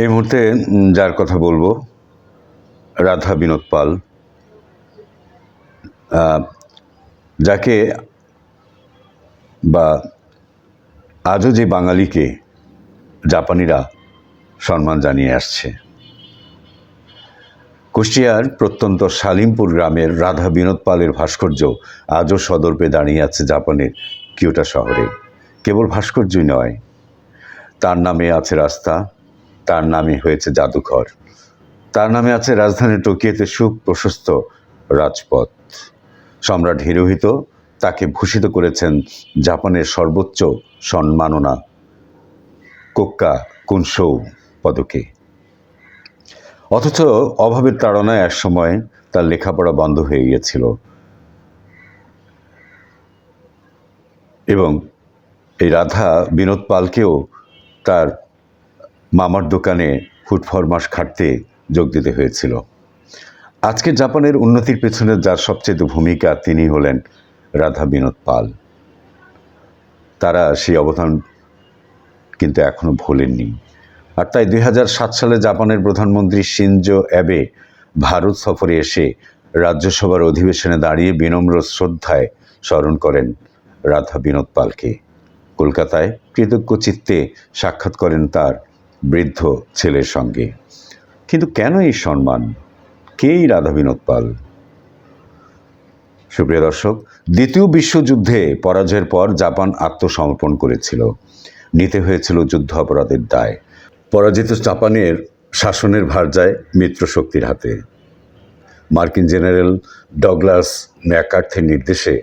এই মুহূর্তে যার কথা বলব, রাধা বিনোদ পাল। যাকে বা আজও যে বাঙালিকে জাপানিরা সম্মান জানিয়ে আসছে। কুষ্টিয়ার প্রত্যন্ত শালিমপুর গ্রামের রাধা বিনোদ পালের ভাস্কর্য আজও সদর্পে দাঁড়িয়ে আছে জাপানের কিয়োটা শহরে। কেবল ভাস্কর্যই নয়, তার নামে আছে রাস্তা তার নামে হয়েছে জাদুঘর। তার নামে আছে রাজধানী টোকিওতে সুপ্রশস্ত রাজপথ। সম্রাট হিরোহিত তাকে ভূষিত করেছেন জাপানের সর্বোচ্চ সম্মাননা কোক্কা কুনসৌ পদকে। অথচ অভাবের তাড়নায় এক সময় তার লেখাপড়া বন্ধ হয়ে গিয়েছিল। এবং এই রাধা বিনোদ পালকেও তার মামার দোকানে ফুড ফরমাস খাটতে যোগ দিতে হয়েছিল। আজকে জাপানের উন্নতির পেছনে যার সবচেয়ে ভূমিকা তিনি হলেন রাধা বিনোদ পাল। তারা সেই অবদান কিন্তু এখনও ভোলেননি। আর তাই দুই হাজার সাত সালে জাপানের প্রধানমন্ত্রী সিনজো অ্যাবে ভারত সফরে এসে রাজ্যসভার অধিবেশনে দাঁড়িয়ে বিনম্র শ্রদ্ধায় স্মরণ করেন রাধা বিনোদ পালকে। কলকাতায় কৃতজ্ঞ চিত্তে সাক্ষাৎ করেন তার বৃদ্ধ ছেলের সঙ্গে। কিন্তু কেন এই সম্মান? কেই রাধা বিনোদ পাল সুপ্রিয় দর্শক, দ্বিতীয় বিশ্বযুদ্ধে পরাজয়ের পর জাপান আত্মসমর্পণ করেছিল। নিতে হয়েছিল যুদ্ধ অপরাধের দায়। পরাজিত জাপানের শাসনের ভার যায় মিত্র শক্তির হাতে। মার্কিন জেনারেল ডগলাস ম্যাকার্থের নির্দেশে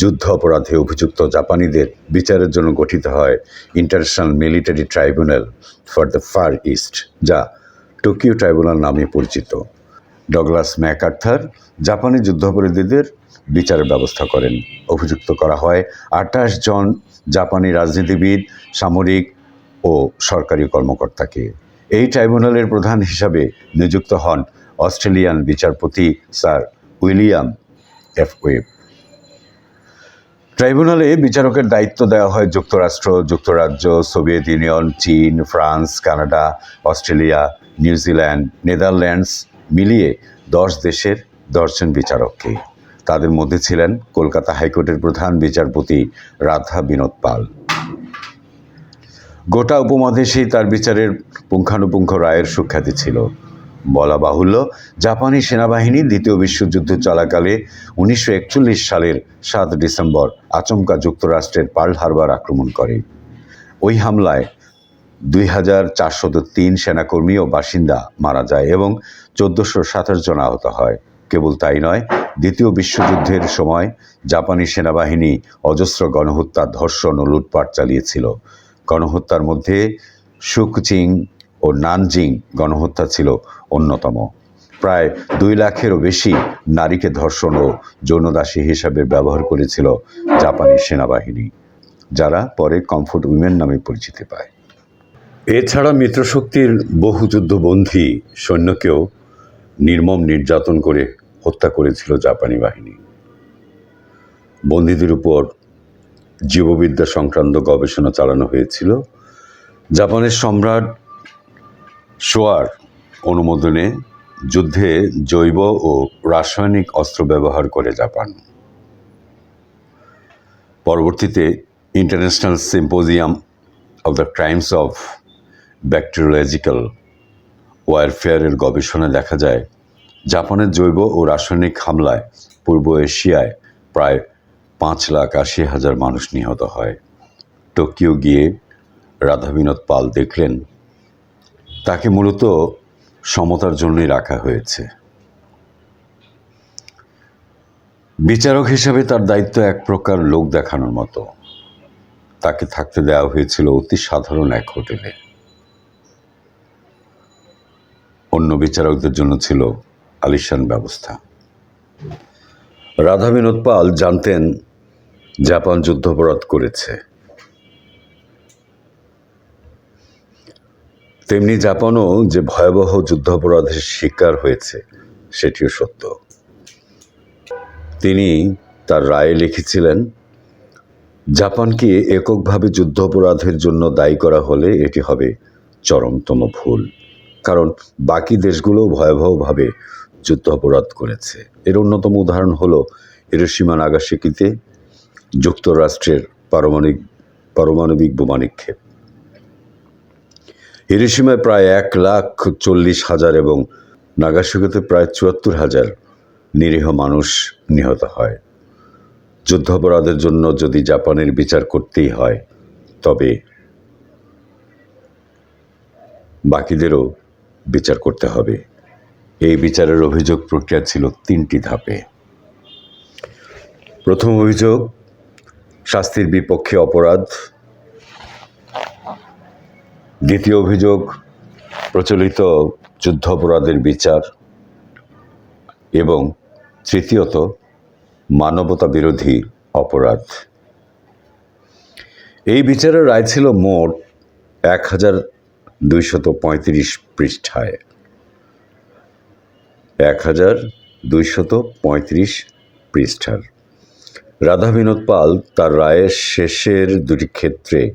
যুদ্ধ অপরাধে অভিযুক্ত জাপানিদের বিচারের জন্য গঠিত হয় International Military Tribunal for the Far East যা টোকিও ট্রাইব্যুনাল নামে পরিচিত। ডগলাস ম্যাকার্থার জাপানি যুদ্ধাপরাধীদের বিচারের ব্যবস্থা করেন। অভিযুক্ত করা হয় আঠাশ জন জাপানি রাজনীতিবিদ, সামরিক ও সরকারি কর্মকর্তাকে। এই ট্রাইব্যুনালের প্রধান হিসাবে নিযুক্ত হন অস্ট্রেলিয়ান বিচারপতি স্যার উইলিয়াম এফ ওয়েব। ট্রাইব্যুনালে বিচারকের দায়িত্ব দেওয়া হয় যুক্তরাষ্ট্র, যুক্তরাজ্য, সোভিয়েত ইউনিয়ন, চীন, France, Canada, Australia New Zealand Netherlands মিলিয়ে দশ দেশের দশজন বিচারককে। তাদের মধ্যে ছিলেন কলকাতা হাইকোর্টের প্রধান বিচারপতি রাধা বিনোদ পাল। গোটা উপমহাদেশেই তার বিচারের পুঙ্খানুপুঙ্খ রায়ের সুখ্যাতি ছিল। বলা বাহুল্য, জাপানি সেনাবাহিনী দ্বিতীয় বিশ্বযুদ্ধ চলাকালে উনিশশো একচল্লিশ সালের সাত ডিসেম্বর আচমকা যুক্তরাষ্ট্রের পার্ল হারবার আক্রমণ করে। ওই হামলায় দুই হাজার চারশত তিন সেনাকর্মী ও বাসিন্দা মারা যায় এবং চোদ্দোশো সাতাশ জন আহত হয়। কেবল তাই নয়, দ্বিতীয় বিশ্বযুদ্ধের সময় জাপানি সেনাবাহিনী অজস্র গণহত্যা, ধর্ষণ ও লুটপাট চালিয়েছিল। গণহত্যার মধ্যে সুকচিং ও নানজিং গণহত্যা ছিল অন্যতম। প্রায় দুই লাখেরও বেশি নারীকে ধর্ষণ ও যৌনদাসী হিসাবে ব্যবহার করেছিল জাপানি সেনাবাহিনী, যারা পরে কমফোর্ট উইমেন নামে পরিচিতি পায়। এছাড়া মিত্রশক্তির বহু যুদ্ধবন্দী সৈন্যকেও নির্মম নির্যাতন করে হত্যা করেছিল জাপানি বাহিনী। বন্দীদের উপর জীববিদ্যা সংক্রান্ত গবেষণা চালানো হয়েছিল। জাপানের সম্রাট শোয়ার অনুমোদনে যুদ্ধে জৈব ও রাসায়নিক অস্ত্র ব্যবহার করে জাপান। পরবর্তীতে International Symposium of the Crimes of Bacteriological ওয়ারফেয়ারের গবেষণায় দেখা যায়, জাপানের জৈব ও রাসায়নিক হামলায় পূর্ব এশিয়ায় প্রায় পাঁচ লাখ আশি হাজার মানুষ নিহত হয়। টোকিও গিয়ে রাধা বিনোদ পাল দেখলেন তাকে মূলত সমতার জন্যই রাখা হয়েছে। বিচারক হিসেবে তার দায়িত্ব এক প্রকার লোক দেখানোর মতো। তাকে থাকতে দেওয়া হয়েছিল অতি সাধারণ এক হোটেলে। অন্য বিচারকদের জন্য ছিল আলিশান ব্যবস্থা। রাধা বিনোদ পাল জানতেন, জাপান যুদ্ধাপরাধ করেছে। তেমনি জাপানও যে ভয়াবহ যুদ্ধাপরাধের শিকার হয়েছে, সেটিও সত্য। তিনি তার রায়ে লিখেছিলেন, জাপানকে এককভাবে যুদ্ধাপরাধের জন্য দায়ী করা হলে এটি হবে চরমতম ভুল, কারণ বাকি দেশগুলো ভয়াবহভাবে যুদ্ধ অপরাধ করেছে। এর অন্যতম উদাহরণ হলো হিরোসীমা নাগাসাকিতে যুক্তরাষ্ট্রের পারমাণবিক পারমাণবিক বোমা নিক্ষেপ। হিরোসীমায় প্রায় এক লাখ চল্লিশ হাজার এবং নাগাসাকিতে প্রায় চুয়াত্তর হাজার নিরীহ মানুষ নিহত হয়। যুদ্ধাপরাধের জন্য যদি জাপানের বিচার করতেই হয়, তবে বাকিদেরও বিচার করতে হবে। এই বিচারের অভিযোগ প্রক্রিয়া ছিল তিনটি ধাপে। প্রথম অভিযোগ, শাস্তির বিপক্ষে অপরাধ দ্বিতীয় অভিযোগ, প্রচলিত যুদ্ধাপরাধের বিচার এবং তৃতীয়ত, মানবতা বিরোধী অপরাধ। এই বিচারের রায় ছিল মোট এক হাজার দুইশত পঁয়ত্রিশ পৃষ্ঠায়। এক হাজার দুইশত পঁয়ত্রিশ পৃষ্ঠার। রাধা বিনোদ পাল তার রায়ের শেষের দুটি ক্ষেত্রে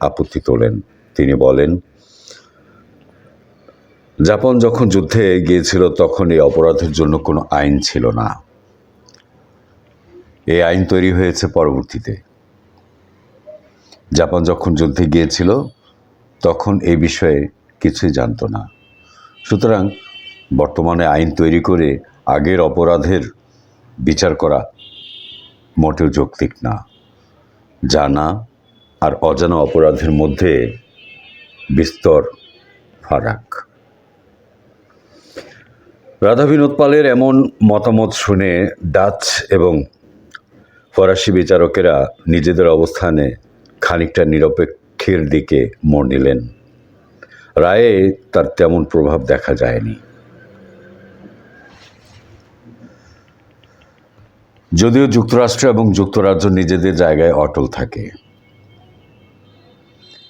আপত্তি তোলেন। তিনি বলেন, জাপান যখন যুদ্ধে গিয়েছিল তখন এই অপরাধের জন্য কোনো আইন ছিল না। এই আইন তৈরি হয়েছে পরবর্তীতে। জাপান যখন যুদ্ধে গিয়েছিল তখন এই বিষয়ে কিছুই জানতো না। সুতরাং বর্তমানে আইন তৈরি করে আগের অপরাধের বিচার করা মোটেও যৌক্তিক না। জানা আর অজানা অপরাধের মধ্যে বিস্তর ফারাক। রাধা বিনোদ পালের এমন মতামত শুনে ডাচ এবং ফরাসি বিচারকেরা নিজেদের অবস্থানে খানিকটা নিরপেক্ষের দিকে মোড় নিলেন। রায়ে তার তেমন প্রভাব দেখা যায়নি। যদিও যুক্তরাষ্ট্র এবং যুক্তরাজ্য নিজেদের জায়গায় অটল থাকে।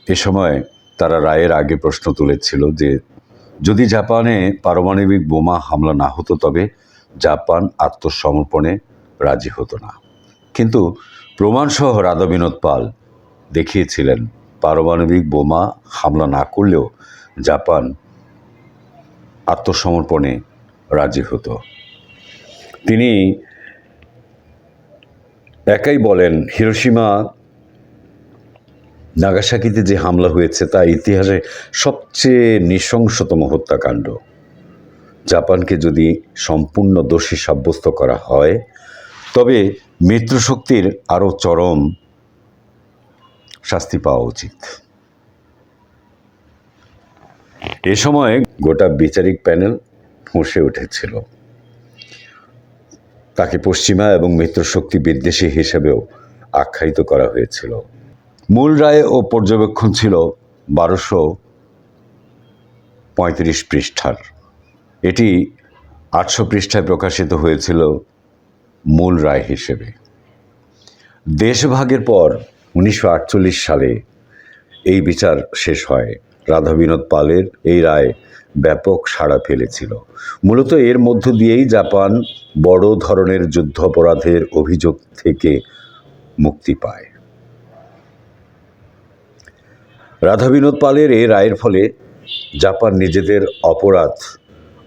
এ সময় তারা রায়ের আগে প্রশ্ন তুলেছিল যে, যদি জাপানে পারমাণবিক বোমা হামলা না হতো তবে জাপান আত্মসমর্পণে রাজি হতো না। কিন্তু প্রমাণসহ রাধা বিনোদ পাল দেখিয়েছিলেন, পারমাণবিক বোমা হামলা না করলেও জাপান আত্মসমর্পণে রাজি হতো। তিনি একাই বলেন হিরোসীমা নাগাসাকিতে যে হামলা হয়েছে তা ইতিহাসে সবচেয়ে নৃশংসতম হত্যাকাণ্ড। জাপানকে যদি সম্পূর্ণ দোষী সাব্যস্ত করা হয়, তবে মিত্রশক্তির আরও চরম শাস্তি পাওয়া উচিত। এ সময় গোটা বিচারিক প্যানেল ফুঁসে উঠেছিল। তাকে পশ্চিমা এবং মিত্রশক্তি বিদ্বেষী হিসেবেও আখ্যায়িত করা হয়েছিল। মূল রায় ও পর্যবেক্ষণ ছিল বারোশো পঁয়ত্রিশ পৃষ্ঠার। এটি আটশো পৃষ্ঠায় প্রকাশিত হয়েছিল মূল রায় হিসেবে। দেশভাগের পর উনিশশো আটচল্লিশ সালে এই বিচার শেষ হয়। রাধা বিনোদ পালের এই রায় ব্যাপক সাড়া ফেলেছিল। মূলত এর মধ্য দিয়েই জাপান বড় ধরনের যুদ্ধ অপরাধের অভিযোগ থেকে মুক্তি পায়। রাধা বিনোদ পালের এই রায়ের ফলে জাপান নিজেদের অপরাধ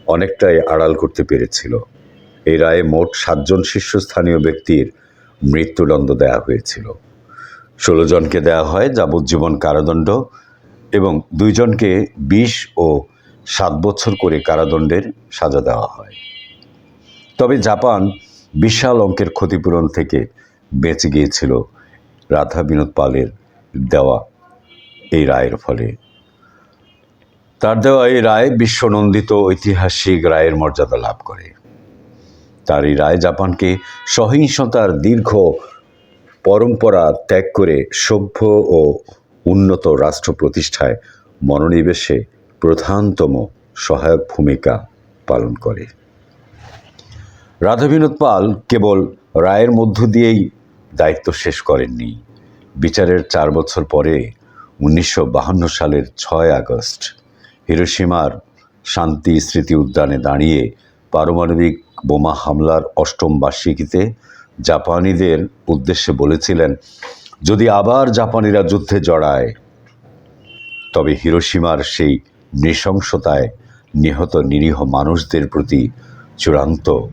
অনেকটাই আড়াল করতে পেরেছিল। এই রায়ে মোট সাতজন শীর্ষস্থানীয় ব্যক্তির মৃত্যুদণ্ড দেওয়া হয়েছিল। ষোলো জনকে দেওয়া হয় যাবজ্জীবন কারাদণ্ড এবং দুইজনকে বিশ ও সাত বছর করে কারাদণ্ডের সাজা দেওয়া হয়। তবে জাপান বিশাল অঙ্কের ক্ষতিপূরণ থেকে বেঁচে গিয়েছিল রাধা বিনোদ পালের দেওয়া এই রায়ের ফলে। তার দেওয়া এই রায় বিশ্বনন্দিত ঐতিহাসিক রায়ের মর্যাদা লাভ করে। তার এই রায় জাপানকে সহিংসতার দীর্ঘ পরম্পরা ত্যাগ করে সভ্য ও উন্নত রাষ্ট্র প্রতিষ্ঠায় মনোনিবেশে প্রধানতম সহায়ক ভূমিকা পালন করে। রাধাবিনোদ পাল কেবল রায়ের মধ্য দিয়েই দায়িত্ব শেষ করেননি। বিচারের চার বছর পরে উনিশশো সালের ছয় আগস্ট হিরোসীমার শান্তি স্মৃতি উদ্যানে দাঁড়িয়ে পারমাণবিক বোমা হামলার অষ্টম বার্ষিকীতে জাপানিদের উদ্দেশ্যে বলেছিলেন, যদি আবার জাপানিরা যুদ্ধে জড়ায়, তবে হিরোসীমার সেই নৃশংসতায় নিহত নিরীহ মানুষদের প্রতি চূড়ান্ত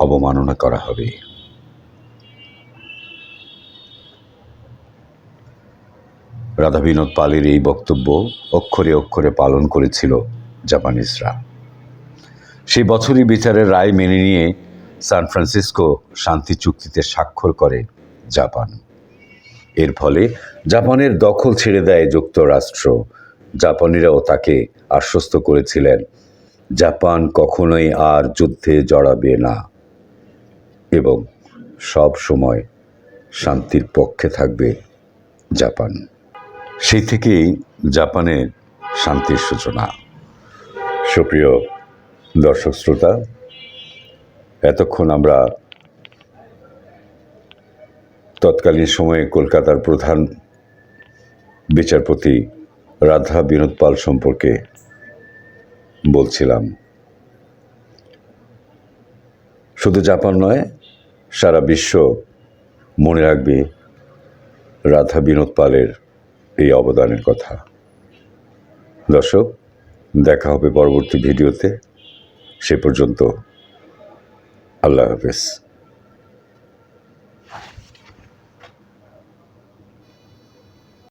অবমাননা করা হবে। রাধা বিনোদ পালের এই বক্তব্য অক্ষরে অক্ষরে পালন করেছিল জাপানিজরা। সেই বছরই বিচারের রায় মেনে নিয়ে সান ফ্রান্সিসকো শান্তি চুক্তিতে স্বাক্ষর করে জাপান। এর ফলে জাপানের দখল ছেড়ে দেয় যুক্তরাষ্ট্র। জাপানিরাও তাকে আশ্বস্ত করেছিলেন, জাপান কখনোই আর যুদ্ধে জড়াবে না। এবং সব সময় শান্তির পক্ষে থাকবে জাপান। সেই থেকেই জাপানের শান্তির সূচনা। সুপ্রিয় দর্শক শ্রোতা, এতক্ষণ আমরা তৎকালীন সময়ে কলকাতার প্রধান বিচারপতি রাধা বিনোদ পাল সম্পর্কে বলছিলাম। শুধু জাপান নয়, সারা বিশ্ব মনে রাখবে রাধা বিনোদ পালের এই অবদানের কথা। দর্শক দেখা হবে পরবর্তী ভিডিওতে। সে পর্যন্ত আল্লাহ হাফেজ।